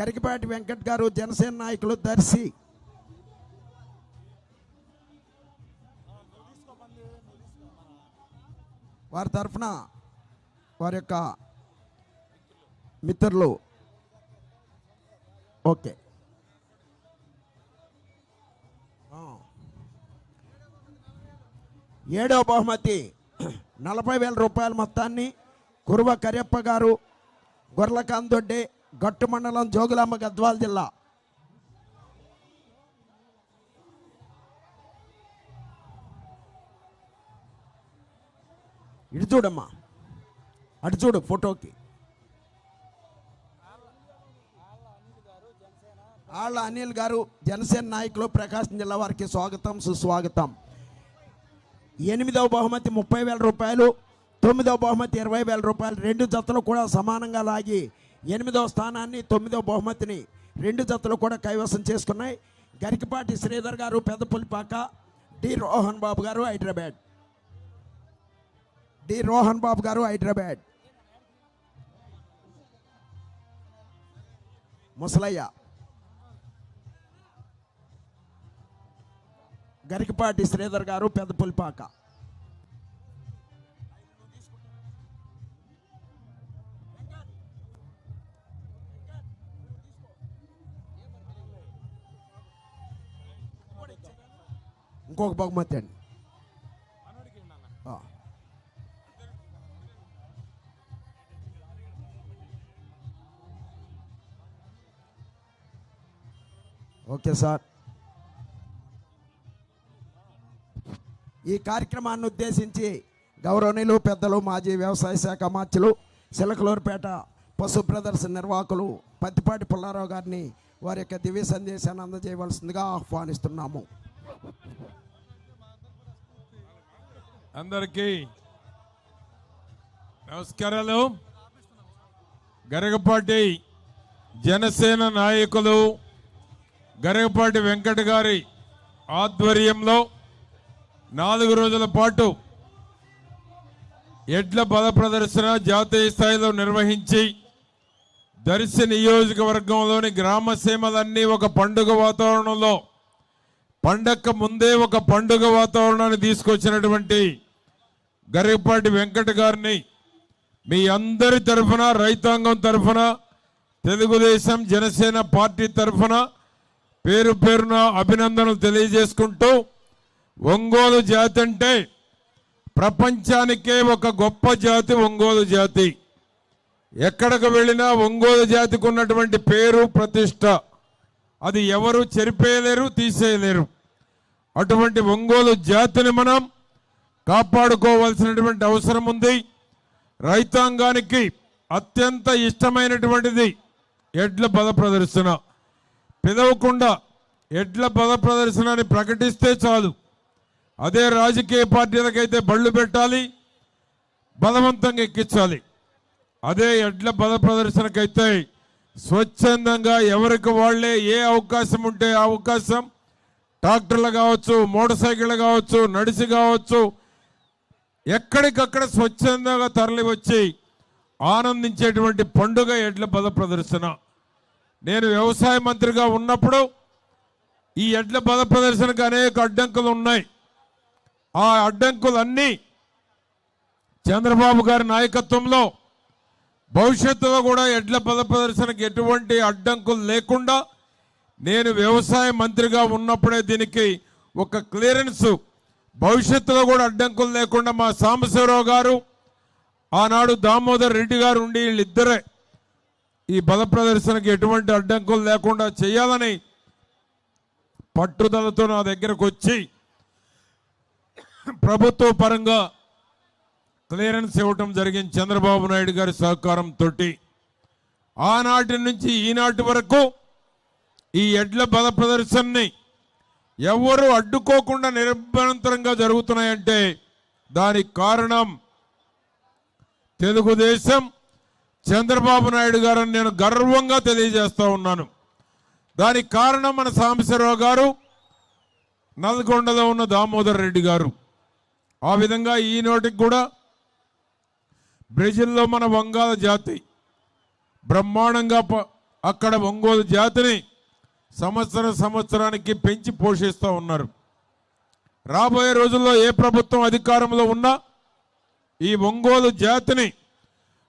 గరికపాటి వెంకట్ గారు జనసేన నాయకులు దర్శి. వారి తరఫున వారి యొక్క మిత్రులు. ఓకే. ఏడవ బహుమతి నలభై వేల రూపాయల మొత్తాన్ని కురువ కరియప్ప గారు గొర్లకాందొడ్డి గట్టు మండలం జోగులాంబ గద్వాల జిల్లా. ఇటు చూడమ్మా. అటు చూడు ఫోటోకి. ఆళ్ళ అనిల్ గారు జనసేన నాయకులు ప్రకాశం జిల్లా వారికి స్వాగతం సుస్వాగతం. ఎనిమిదవ బహుమతి ముప్పై వేల రూపాయలు తొమ్మిదవ బహుమతి ఇరవై వేల రూపాయలు రెండు జతలు కూడా సమానంగా లాగి ఎనిమిదవ స్థానాన్ని తొమ్మిదవ బహుమతిని రెండు జతలు కూడా కైవసం చేసుకున్నాయి. గరికపాటి శ్రీధర్ గారు పెద్దపులిపాక డి రోహన్ బాబు గారు హైదరాబాద్. డి రోహన్ బాబు గారు హైదరాబాద్. ముసలయ్య. గరికపాటి శ్రీధర్ గారు పెద్దపులిపాక. ఇంకొక బహుమతి అండి. Okay sir. ఈ కార్యక్రమాన్ని ఉద్దేశించి గౌరవనీయులు పెద్దలు మాజీ వ్యవసాయ శాఖ మార్చులు సిలకలూరుపేట పశు ప్రదర్శన నిర్వాహకులు పత్తిపాటి పుల్లారావు గారిని వారి యొక్క దివ్య సందేశాన్ని అందజేయవలసిందిగా ఆహ్వానిస్తున్నాము. అందరికీ నమస్కారాలు. గరగపాటి జనసేన నాయకులు గరగపాటి వెంకట గారి ఆధ్వర్యంలో నాలుగు రోజుల పాటు ఎడ్ల బల ప్రదర్శన జాతీయ స్థాయిలో నిర్వహించి దర్శి నియోజకవర్గంలోని గ్రామ సీమలన్నీ ఒక పండుగ వాతావరణంలో పండక్క ముందే ఒక పండుగ వాతావరణాన్ని తీసుకొచ్చినటువంటి గరికపాటి వెంకట గారిని మీ అందరి తరఫున రైతాంగం తరఫున తెలుగుదేశం జనసేన పార్టీ తరఫున పేరు పేరున అభినందనలు తెలియజేసుకుంటూ ఒంగోలు జాతి అంటే ప్రపంచానికే ఒక గొప్ప జాతి ఒంగోలు జాతి. ఎక్కడికి వెళ్ళినా ఒంగోలు జాతికి ఉన్నటువంటి పేరు ప్రతిష్ట అది ఎవరు చెరిపేయలేరు తీసేయలేరు. అటువంటి ఒంగోలు జాతిని మనం కాపాడుకోవాల్సినటువంటి అవసరం ఉంది. రైతాంగానికి అత్యంత ఇష్టమైనటువంటిది ఎడ్ల పద ప్రదర్శన. పిలవకుండా ఎడ్ల పద ప్రదర్శనని ప్రకటిస్తే చాలు. అదే రాజకీయ పార్టీలకైతే బళ్ళు పెట్టాలి బలవంతంగా ఎక్కించాలి. అదే ఎడ్ల పద ప్రదర్శనకైతే స్వచ్ఛందంగా ఎవరికి వాళ్ళే ఏ అవకాశం ఉంటే ఆ అవకాశం. ట్రాక్టర్లు కావచ్చు మోటార్ సైకిళ్ళు కావచ్చు నడిచి కావచ్చు ఎక్కడికక్కడ స్వచ్ఛందంగా తరలి వచ్చి ఆనందించేటువంటి పండుగ ఎడ్ల పద ప్రదర్శన. నేను వ్యవసాయ మంత్రిగా ఉన్నప్పుడు ఈ ఎడ్ల పద ప్రదర్శనకు అనేక అడ్డంకులు ఉన్నాయి. ఆ అడ్డంకులన్నీ చంద్రబాబు గారి నాయకత్వంలో భవిష్యత్తులో కూడా ఎడ్ల పద ప్రదర్శనకు ఎటువంటి అడ్డంకులు లేకుండా నేను వ్యవసాయ మంత్రిగా ఉన్నప్పుడే దీనికి ఒక క్లియరెన్స్ భవిష్యత్తులో కూడా అడ్డంకులు లేకుండా మా సాంబశివరావు గారు ఆనాడు దామోదర్ రెడ్డి గారు ఉండి వీళ్ళిద్దరే ఈ బల ప్రదర్శనకి ఎటువంటి అడ్డంకులు లేకుండా చేయాలని పట్టుదలతో నా దగ్గరకు వచ్చి ప్రభుత్వ పరంగా క్లియరెన్స్ ఇవ్వటం జరిగింది. చంద్రబాబు నాయుడు గారి సహకారంతో ఆనాటి నుంచి ఈనాటి వరకు ఈ ఎడ్ల పద ప్రదర్శనని ఎవరు అడ్డుకోకుండా నిరంతరంగా జరుగుతున్నాయంటే దానికి కారణం తెలుగుదేశం. చంద్రబాబు నాయుడు గారని నేను గర్వంగా తెలియజేస్తూ ఉన్నాను. దానికి కారణం మన సాంబశివరావు గారు నల్గొండలో ఉన్న దామోదర్ రెడ్డి గారు. ఆ విధంగా ఈ నోటికి కూడా బ్రెజిల్లో మన వంగాల జాతి. బ్రహ్మాండంగా ప- అక్కడ ఒంగోలు జాతిని సంవత్సరం సంవత్సరానికి పెంచి పోషిస్తూ ఉన్నారు. రాబోయే రోజుల్లో ఏ ప్రభుత్వం అధికారంలో ఉన్నా ఈ ఒంగోలు జాతిని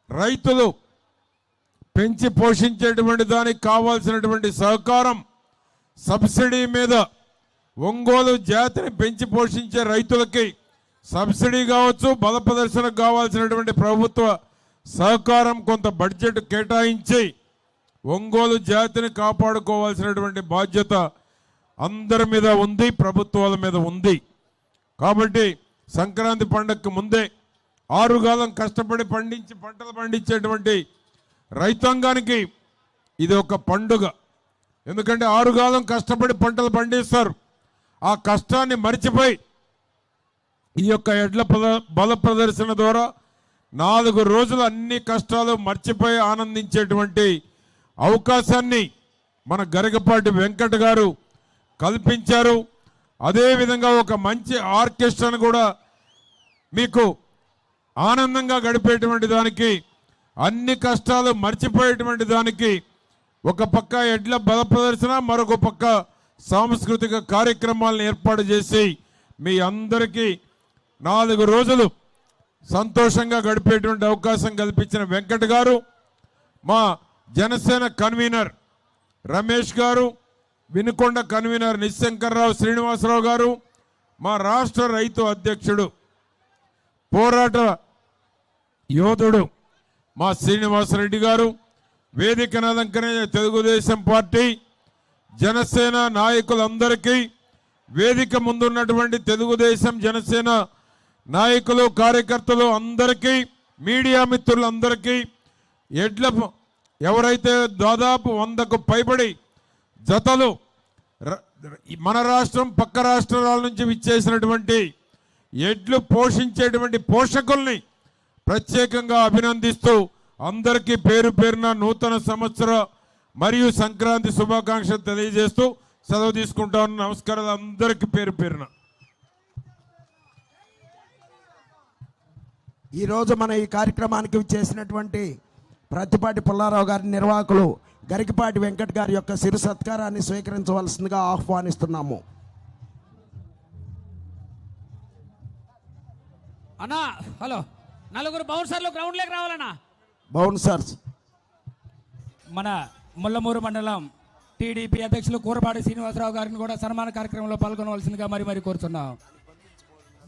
రైతులు పెంచి పోషించేటువంటి దానికి కావాల్సినటువంటి సహకారం సబ్సిడీ మీద ఒంగోలు జాతిని పెంచి పోషించే రైతులకి సబ్సిడీ కావచ్చు బల ప్రదర్శనకు కావాల్సినటువంటి ప్రభుత్వ సహకారం కొంత బడ్జెట్ కేటాయించి ఒంగోలు జాతిని కాపాడుకోవాల్సినటువంటి బాధ్యత అందరి మీద ఉంది ప్రభుత్వాల మీద ఉంది. కాబట్టి సంక్రాంతి పండగకి ముందే ఆరుగాలం కష్టపడి పండించి పంటలు పండించేటువంటి రైతాంగానికి ఇది ఒక పండుగ. ఎందుకంటే ఆరుగాలం కష్టపడి పంటలు పండిస్తారు. ఆ కష్టాన్ని మరిచిపోయి ఈ యొక్క ఎడ్ల పద బల ప్రదర్శన ద్వారా నాలుగు రోజులు అన్ని కష్టాలు మర్చిపోయి ఆనందించేటువంటి అవకాశాన్ని మన గరికపాటి వెంకట గారు కల్పించారు. అదేవిధంగా ఒక మంచి ఆర్కెస్ట్రాను కూడా మీకు ఆనందంగా గడిపేటువంటి దానికి అన్ని కష్టాలు మర్చిపోయేటువంటి దానికి ఒక పక్క ఎడ్ల బల ప్రదర్శన మరొక పక్క సాంస్కృతిక కార్యక్రమాలను ఏర్పాటు చేసి మీ అందరికీ నాలుగు రోజులు సంతోషంగా గడిపేటువంటి అవకాశం కల్పించిన వెంకట్ గారు మా జనసేన కన్వీనర్ రమేష్ గారు వినుకొండ కన్వీనర్ నిశంకర్రావు శ్రీనివాసరావు గారు మా రాష్ట్ర రైతు అధ్యక్షుడు పోరాట యోధుడు మా శ్రీనివాసరెడ్డి గారు వేదికను అలంకరించిన తెలుగుదేశం పార్టీ జనసేన నాయకులందరికీ వేదిక ముందున్నటువంటి తెలుగుదేశం జనసేన నాయకులు కార్యకర్తలు అందరికీ మీడియా మిత్రులందరికీ ఎడ్ల ఎవరైతే దాదాపు వందకు పైబడి జతలు మన రాష్ట్రం పక్క రాష్ట్రాల నుంచి విచ్చేసినటువంటి ఎడ్లు పోషించేటువంటి పోషకుల్ని ప్రత్యేకంగా అభినందిస్తూ అందరికీ పేరు పేరున నూతన సంవత్సర మరియు సంక్రాంతి శుభాకాంక్షలు తెలియజేస్తూ సెలవు తీసుకుంటాను. నమస్కారాలు. అందరికీ పేరు పేరున. ఈరోజు మన ఈ కార్యక్రమానికి చేసినటువంటి ప్రతిపాటి పుల్లారావు గారి నిర్వాహకులు గరికపాటి వెంకట్ గారి యొక్క సిరు సత్కారాన్ని స్వీకరించవలసిందిగా ఆహ్వానిస్తున్నాము. అన్నా హలో నలుగురు బౌన్సర్లు గ్రౌండ్లోకి రావాలన్నా? బౌన్సర్స్. మన ముల్లమూరు మండలం టీడీపీ అధ్యక్షులు కూరపాటి శ్రీనివాసరావు గారిని కూడా సన్మాన కార్యక్రమంలో పాల్గొనవలసిందిగా మరి మరి కోరుతున్నాం.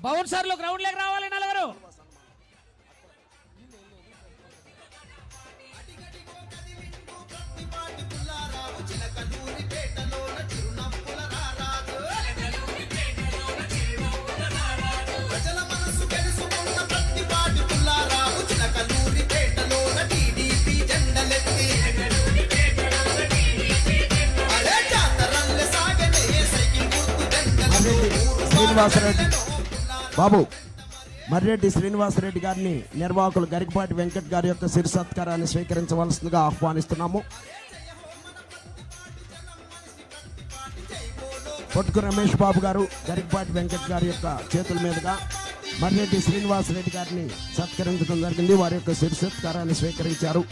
బౌన్సర్లు గ్రౌండ్లోకి రావాలి నలుగురు. శ్రీనివాసరెడ్డి. బాబు మర్రెడ్డి శ్రీనివాసరెడ్డి గారిని నిర్వాహకులు గరికపాటి వెంకట్ గారి యొక్క సిరు సత్కారాన్ని స్వీకరించవలసిందిగా ఆహ్వానిస్తున్నాము. పొట్టుకు రమేష్ బాబు గారు గరికపాటి వెంకట్ గారి యొక్క చేతుల మీదుగా మర్రెడ్డి శ్రీనివాసరెడ్డి గారిని సత్కరించడం జరిగింది. వారి యొక్క సిరు సత్కారాన్ని స్వీకరించారు.